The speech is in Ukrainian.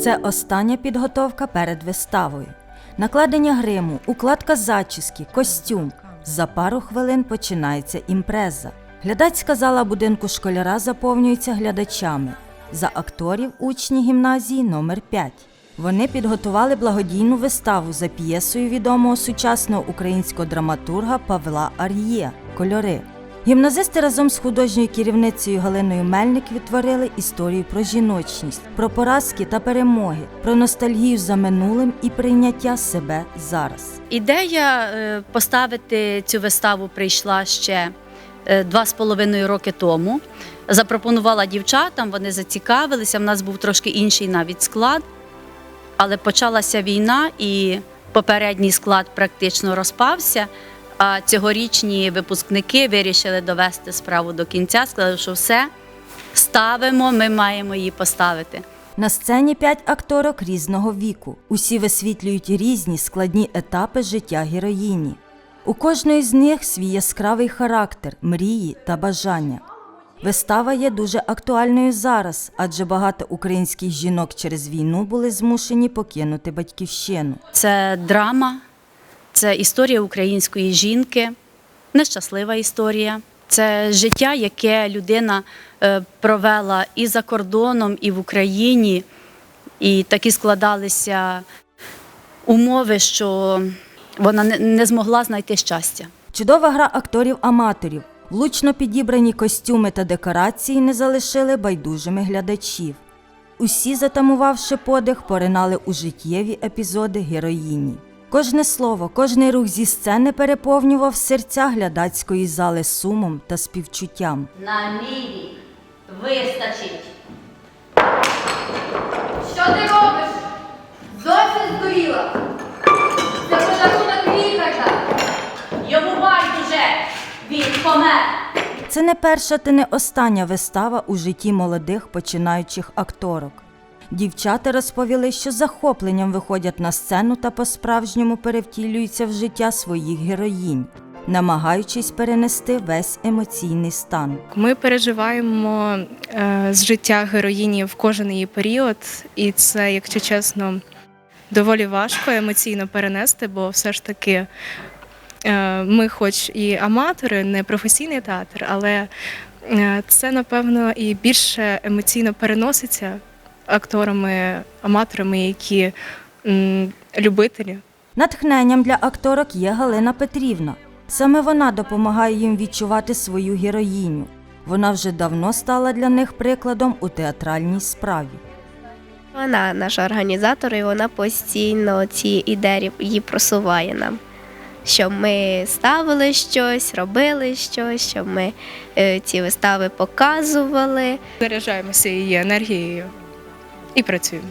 Це остання підготовка перед виставою. Накладення гриму, укладка зачіски, костюм. За пару хвилин починається імпреза. Глядацька зала будинку школяра заповнюється глядачами. За акторів учні гімназії номер 5 Вони підготували благодійну виставу за п'єсою відомого сучасного українського драматурга Павла Ар'є Кольори. Гімназисти разом з художньою керівницею Галиною Мельник відтворили історію про жіночність, про поразки та перемоги, про ностальгію за минулим і прийняття себе зараз. Ідея е, поставити цю виставу прийшла ще е, два з половиною роки тому. Запропонувала дівчатам, вони зацікавилися. В нас був трошки інший навіть склад, але почалася війна, і попередній склад практично розпався. А цьогорічні випускники вирішили довести справу до кінця. Сказали, що все ставимо, ми маємо її поставити. На сцені п'ять акторок різного віку. Усі висвітлюють різні складні етапи життя героїні. У кожної з них свій яскравий характер, мрії та бажання. Вистава є дуже актуальною зараз, адже багато українських жінок через війну були змушені покинути батьківщину. Це драма, це історія української жінки, нещаслива історія. Це життя, яке людина е, провела і за кордоном, і в Україні. І такі складалися умови, що вона не- не змогла знайти щастя. Чудова гра акторів-аматорів, влучно підібрані костюми та декорації не залишили байдужими глядачів. Усі, затамувавши подих, поринали у життєві епізоди героїні. Кожне слово, кожний рух зі сцени переповнював серця глядацької зали сумом та співчуттям. На мій вік вистачить. Що ти робиш? Зовсім здуріла. Це подарунок Ріхарда. Йому байдуже, він помер. Це не перша та не остання вистава у житті молодих починаючих акторок. Дівчата розповіли, що захопленням виходять на сцену та по-справжньому перевтілюються в життя своїх героїнь, намагаючись перенести весь емоційний стан. Ми переживаємо е, з життя героїні в кожен її період, і це, якщо чесно, доволі важко емоційно перенести, бо все ж таки е, ми, хоч і аматори, не професійний театр, але е, це, напевно, і більше емоційно переноситься акторами, аматорами, які м, любителі. Натхненням для акторок є Галина Петрівна. Саме вона допомагає їм відчувати свою героїню. Вона вже давно стала для них прикладом у театральній справі. Вона наш організатор, і вона постійно ці ідеї її просуває нам. Щоб ми ставили щось, робили щось, щоб ми е, ці вистави показували. Заряджаємося її енергією і працюємо.